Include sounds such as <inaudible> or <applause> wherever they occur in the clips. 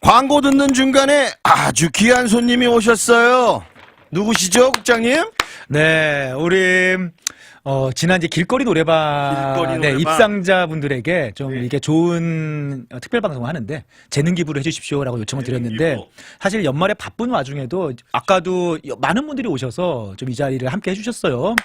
광고 듣는 중간에 아주 귀한 손님이 오셨어요. 누구시죠, 국장님? 네, 우리 어, 지난 이제 길거리 노래방 길거리 네, 노래방. 입상자분들에게 좀 네. 이게 좋은 어, 특별 방송을 하는데 재능 기부를 해주십시오라고 요청을 드렸는데 기부. 사실 연말에 바쁜 와중에도 아까도 여- 많은 분들이 오셔서 좀 이 자리를 함께 해주셨어요.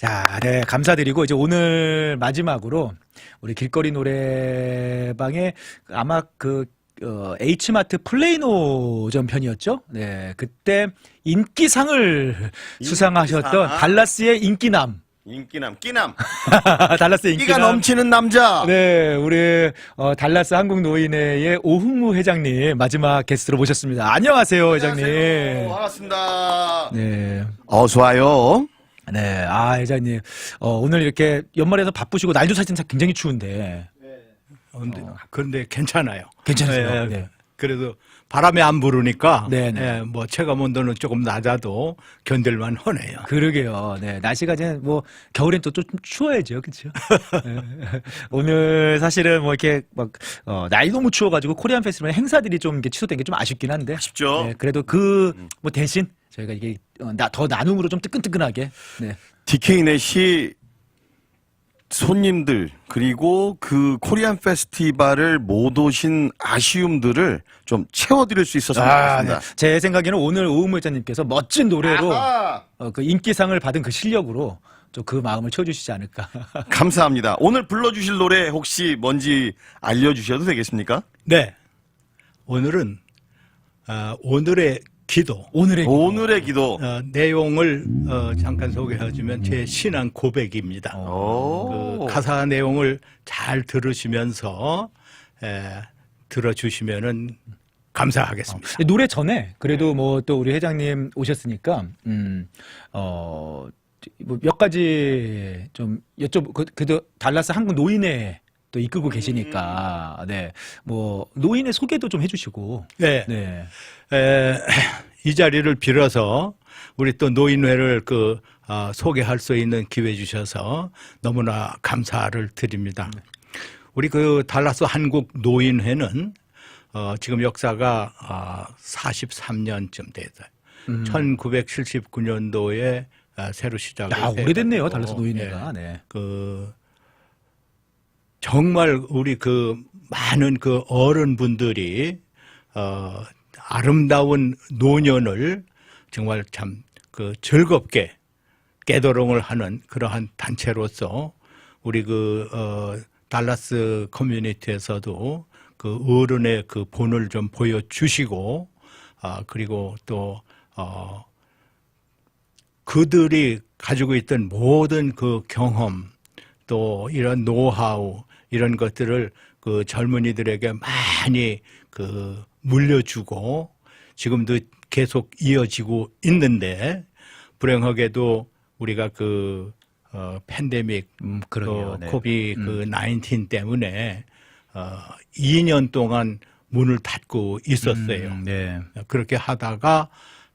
자, 네, 감사드리고 이제 오늘 마지막으로 우리 길거리 노래방에 아마 그 어, H마트 플레이노전 편이었죠. 네, 그때 인기상을 수상하셨던 달라스의 인기남. 인기남, 끼남. <laughs> 달라스의 끼가 인기남. 넘치는 남자. 네, 우리 어, 달라스 한국 노인회의 오흥무 회장님 마지막 게스트로 모셨습니다. 안녕하세요, 회장님. 안녕하세요. 반갑습니다. 네. 어서 와요. 네, 아, 회장님. 어, 오늘 이렇게 연말에서 바쁘시고 날도 사실 굉장히 추운데. 어, 근데, 그런데 괜찮아요. 괜찮으세요? 예, 네. 그래도 바람이 안 부르니까 네, 네. 예, 뭐 체감 온도는 조금 낮아도 견딜만 하네요. 그러게요. 네. 날씨가 이제 뭐 겨울엔 또 좀 추워야죠. 그렇죠? <laughs> 오늘 사실은 뭐 이렇게 막 어, 날이 너무 추워 가지고 코리안 페스티벌 행사들이 좀 이렇게 취소된 게 좀 아쉽긴 한데. 아쉽죠. 네, 그래도 그 뭐 대신 저희가 이게 어, 나, 더 나눔으로 좀 뜨끈뜨끈하게 네. DK넷이 손님들 그리고 그 코리안 페스티벌을 못 오신 아쉬움들을 좀 채워드릴 수 있어서 아, 좋겠습니다. 네. 제 생각에는 오늘 오은무 회장님께서 멋진 노래로 아하! 어, 그 인기상을 받은 그 실력으로 좀 그 마음을 채워주시지 않을까. <laughs> 감사합니다. 오늘 불러주실 노래 혹시 뭔지 알려주셔도 되겠습니까? 네. 오늘은 아, 오늘의 기도 오늘의 오늘의 기도. 어, 내용을 어, 잠깐 소개해주면 제 신앙 고백입니다. 오. 그 가사 내용을 잘 들으시면서 에, 들어주시면은 감사하겠습니다. 노래 전에 그래도 뭐 또 우리 회장님 오셨으니까 음어뭐몇 가지 좀 여쭤 그 그래도 달라스 한국 노인회 또 이끌고 계시니까. 네. 뭐 노인의 소개도 좀 해주시고. 네. 네. 에, 이 자리를 빌어서 우리 또 노인회를 그 어, 소개할 수 있는 기회 주셔서 너무나 감사를 드립니다. 우리 그 달라스 한국 노인회는 어, 지금 역사가 어, 43년쯤 됐어요. 1979년도에 아, 새로 시작을 야 오래됐네요 달라스 예, 노인회가. 네. 그 정말 우리 그 많은 그 어른분들이 어 아름다운 노년을 정말 참 그 즐겁게 깨도롱을 하는 그러한 단체로서 우리 그 어, 달라스 커뮤니티에서도 그 어른의 그 본을 좀 보여주시고 아 그리고 또 어, 그들이 가지고 있던 모든 그 경험 또 이런 노하우 이런 것들을 그 젊은이들에게 많이 그 물려주고 지금도 계속 이어지고 있는데 불행하게도 우리가 그 어, 팬데믹 음, 또 그러게요 네. 코비 그19 때문에 어, 2년 동안 문을 닫고 있었어요. 음, 네 그렇게 하다가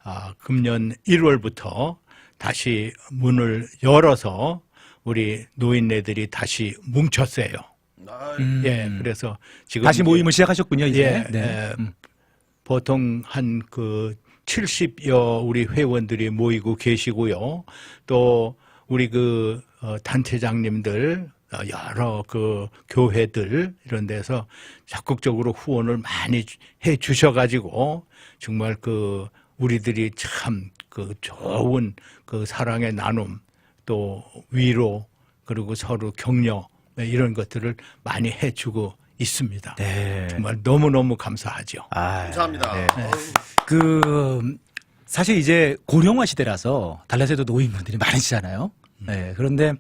아, 금년 1월부터 다시 문을 열어서 우리 노인네들이 다시 뭉쳤어요. 음, 예, 그래서 지금 다시 모임을 시작하셨군요 이제 예, 네. 예, 음. 보통 한 그 70여 우리 회원들이 모이고 계시고요. 또 우리 그 어, 단체장님들 어, 여러 그 교회들 이런 데서 적극적으로 후원을 많이 주- 해 주셔가지고 정말 그 우리들이 참 그 좋은 그 사랑의 나눔 또 위로 그리고 서로 격려 네, 이런 것들을 많이 해주고 있습니다. 네. 정말 너무 너무 감사하죠. 아, 감사합니다. 네. 그 사실 이제 고령화 시대라서 달라스에도 노인분들이 많으시잖아요. 네. 그런데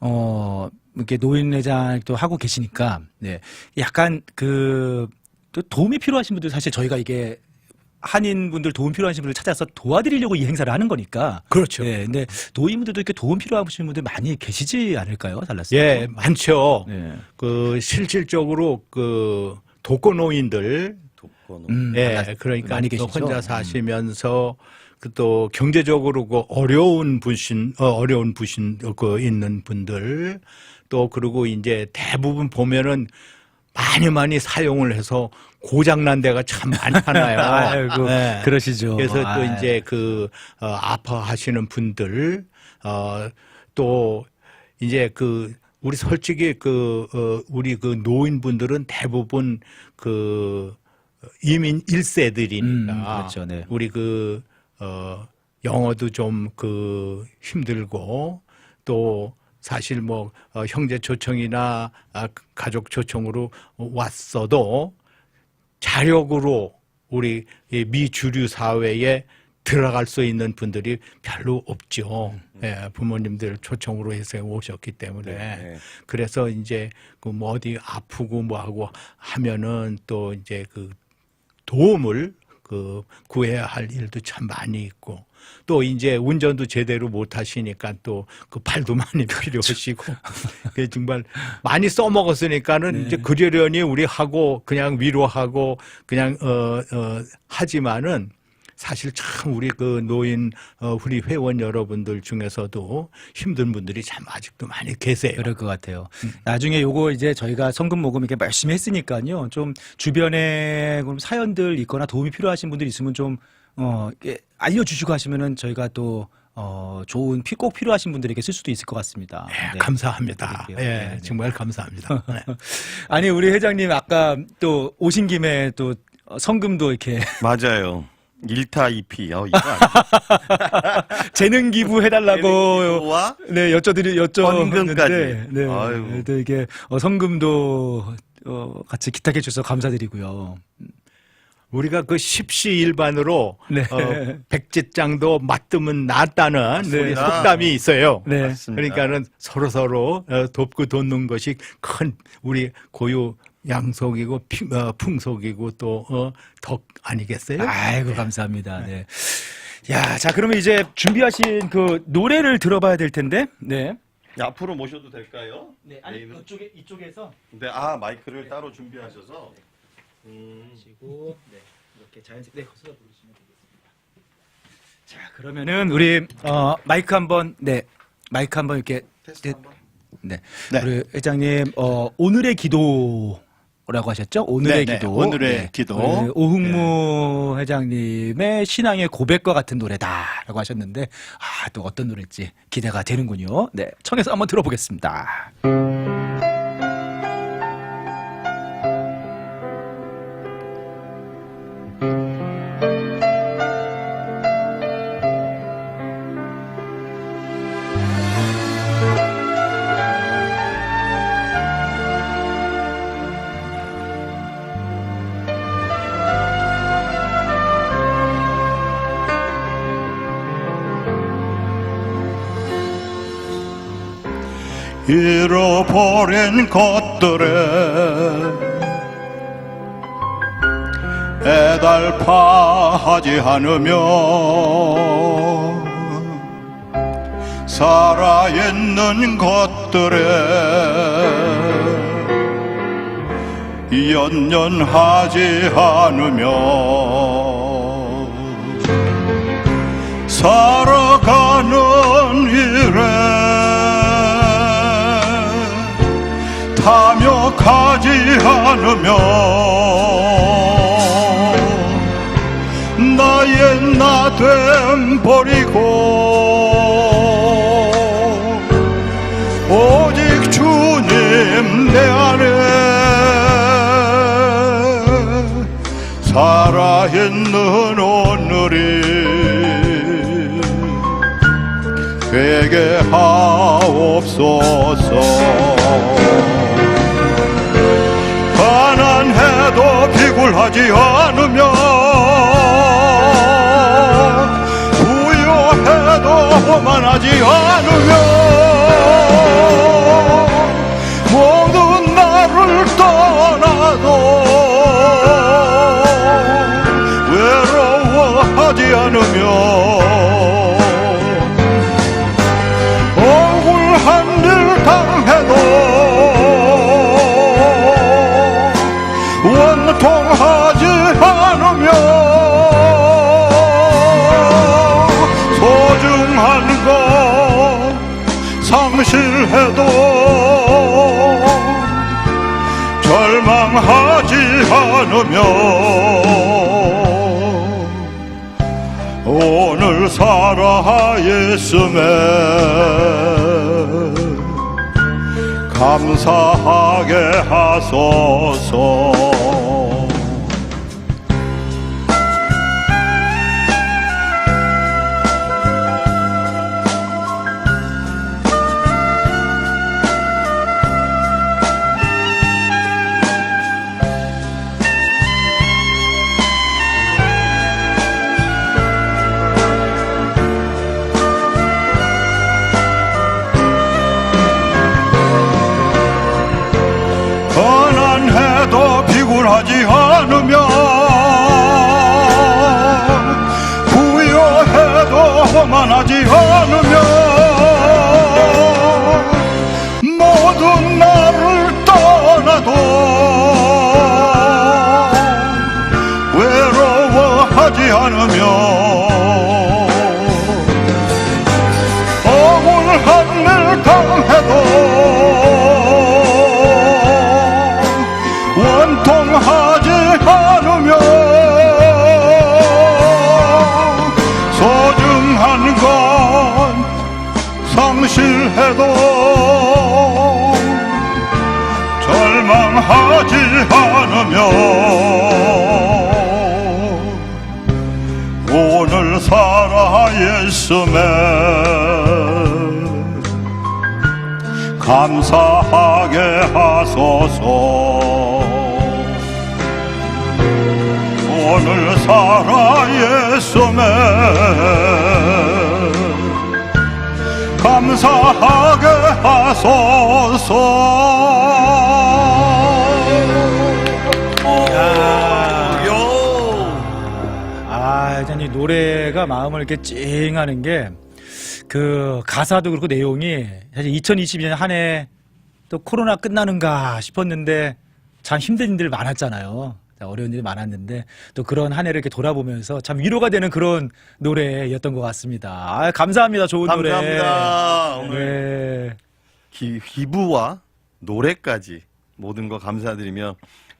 어 이렇게 노인회장도 하고 계시니까 네. 약간 그또 도움이 필요하신 분들 사실 저희가 이게 한인분들 도움 필요하신 분들 찾아서 도와드리려고 이 행사를 하는 거니까. 그렇죠. 네. 근데 노인분들도 이렇게 도움 필요하신 분들 많이 계시지 않을까요? 달라스. 예, 많죠. 네. 그 실질적으로 그 독거노인들 음, 예, 그러니까 많이 또 계시죠. 혼자 사시면서 그또 경제적으로 그 어려운 분신 어, 어려운 분신 그 있는 분들 또 그리고 이제 대부분 보면은 많이 많이 사용을 해서 고장난 데가 참 많잖아요. <laughs> 아이고, 네. 그러시죠. 그래서 또 아이. 이제 그 어, 아파하시는 분들 어, 또 이제 그 우리 솔직히 그 어, 우리 그 노인분들은 대부분 그 이민 1세들이니까 음, 그렇죠, 네. 우리 그 어, 영어도 좀 그 힘들고 또 사실 뭐 어, 형제 초청이나 아, 가족 초청으로 왔어도 자력으로 우리 이 미주류 사회에 들어갈 수 있는 분들이 별로 없죠. 예, 부모님들 초청으로 해서 오셨기 때문에 네. 그래서 이제 그 뭐 어디 아프고 뭐 하고 하면은 또 이제 그 도움을 그 구해야 할 일도 참 많이 있고 또 이제 운전도 제대로 못 하시니까 또 그 팔도 많이 필요하시고 그 정말 많이 써먹었으니까는 이제 그러려니 우리 하고 그냥 위로하고 그냥 어 어 하지만은 사실 참 우리 그 노인 어 우리 회원 여러분들 중에서도 힘든 분들이 참 아직도 많이 계세요. 그럴 것 같아요. 나중에 요거 이제 저희가 성금 모금 이렇게 열심히 했으니까요. 좀 주변에 그럼 사연들 있거나 도움이 필요하신 분들 있으면 좀, 어, 알려주시고 하시면은 저희가 또, 어, 좋은, 피- 꼭 필요하신 분들에게 쓸 수도 있을 것 같습니다. 예, 네. 감사합니다. 예, 네, 네. 정말 감사합니다. 네. <laughs> 아니, 우리 회장님 아까 또 오신 김에 또 어, 성금도 이렇게 <laughs> 맞아요. 1타 2피. 어, 이거. <laughs> 재능 기부 해달라고 와 네, 여쭤드리, 여쭤봤는데. 네. 아유. 또 이게, 어, 성금도, 어, 같이 기탁해 주셔서 감사드리고요. 우리가 그 십시일반으로 네. 어, 백제장도 맞으면 낫다는 네. 우리 속담이 있어요. 네. 맞습니다. 그러니까는 서로 서로 어, 돕고 돕는 것이 큰 우리 고유 양속이고 피- 어, 풍속이고 또 어, 덕 아니겠어요? 아이고, 감사합니다. 네. 야, 자, 그러면 이제 준비하신 그 노래를 들어봐야 될 텐데, 네. 야, 앞으로 모셔도 될까요? 네, 아니, 네이는? 이쪽에, 이쪽에서. 네, 아 마이크를 따로 준비하셔서. 음, 시고 네, 이렇게 자연스럽게 네, 거기서 부르시면 되겠습니다. 자, 그러면은 우리 어, 마이크 한번 네. 마이크 한번 이렇게 테스트 네, 한번. 네. 네. 우리 회장님 어, 오늘의 기도라고 하셨죠? 오늘의 네, 네. 기도. 오늘의 기도. 우리 오흥무 회장님의 신앙의 고백과 같은 노래다라고 하셨는데 아, 또 어떤 노래일지 기대가 되는군요. 네. 청해서 한번 들어보겠습니다. 잃어버린 것들에 애달파하지 않으며 살아있는 것들에 연연하지 않으며 살아가는 일에 탐욕하지 않으며 나의 나됨 버리고 오직 주님 내 안에 살아있는 오늘이 되게 하옵소서 하지 않으며 부유해도 오만하지 않으며 오늘 살아 예수에 감사하게 하소서 억울한 일 당해도 원통하지 않으며 소중한 건 상실해도 절망하지 않으며 오늘 살아 예수에 감사하게 하소서. 오늘 살아 예수에 감사하게 하소서 노래가 마음을 이렇게 찡하는 게 그 가사도 그렇고 내용이 사실 2022년 한 해 또 코로나 끝나는가 싶었는데 참 힘든 일들 많았잖아요. 어려운 일이 많았는데 또 그런 한 해를 이렇게 돌아보면서 참 위로가 되는 그런 노래였던 것 같습니다. 아, 감사합니다. 좋은 노래. 감사합니다. 오늘 네. 기, 기부와 노래까지 모든 거 감사드리며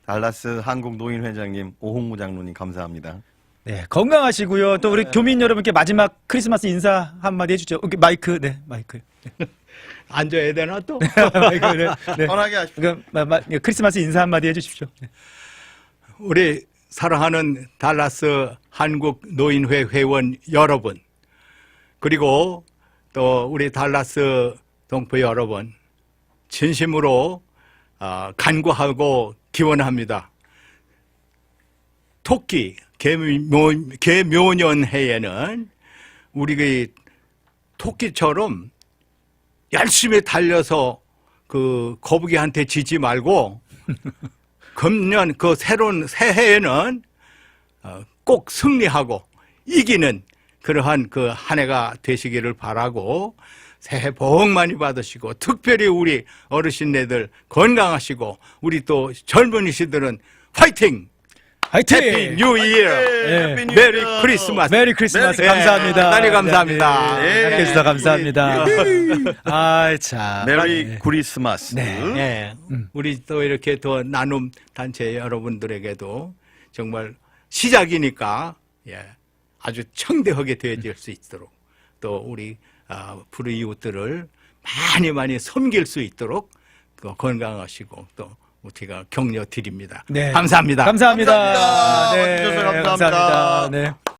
달라스 한국 노인 회장님 오홍무 장로님 감사합니다. 네, 건강하시고요. 또 우리 교민 여러분께 마지막 크리스마스 인사 한마디 해주죠. 여기 마이크, 네, 마이크. <laughs> 앉아야 되나 또? <laughs> 마이크, 네. 네. 편하게 하십시오. 그럼 마, 마, 크리스마스 인사 한마디 해주십시오. 네. 우리 사랑하는 달라스 한국 노인회 회원 여러분, 그리고 또 우리 달라스 동포 여러분, 진심으로 아, 간구하고 기원합니다. 토끼 개묘, 개묘 년해에는 우리 그 토끼처럼 열심히 달려서 그 거북이한테 지지 말고 <laughs> 금년 그 새로운 새해에는 어, 꼭 승리하고 이기는 그러한 그 한 해가 되시기를 바라고 새해 복 많이 받으시고 특별히 우리 어르신네들 건강하시고 우리 또 젊은이시들은 화이팅! 화이팅! 해피 뉴 이어! 네. 메리 크리스마스! 메리 크리스마스 네. 감사합니다. 대단히 감사합니다. 네, 네. 함께 해주셔서 감사합니다. <laughs> 아, 참. 메리 네. 크리스마스. 네. 예. 우리 또 이렇게 더 나눔 단체 여러분들에게도 정말 시작이니까 예. 아주 청대하게 되어질 수 있도록 또 우리 아, 불의 이웃들을 많이 많이 섬길 수 있도록 또 건강하시고 또 우리가 격려 드립니다. 네. 감사합니다. 감사합니다. 감사합니다. 네, 와주셔서 감사합니다. 감사합니다. 네.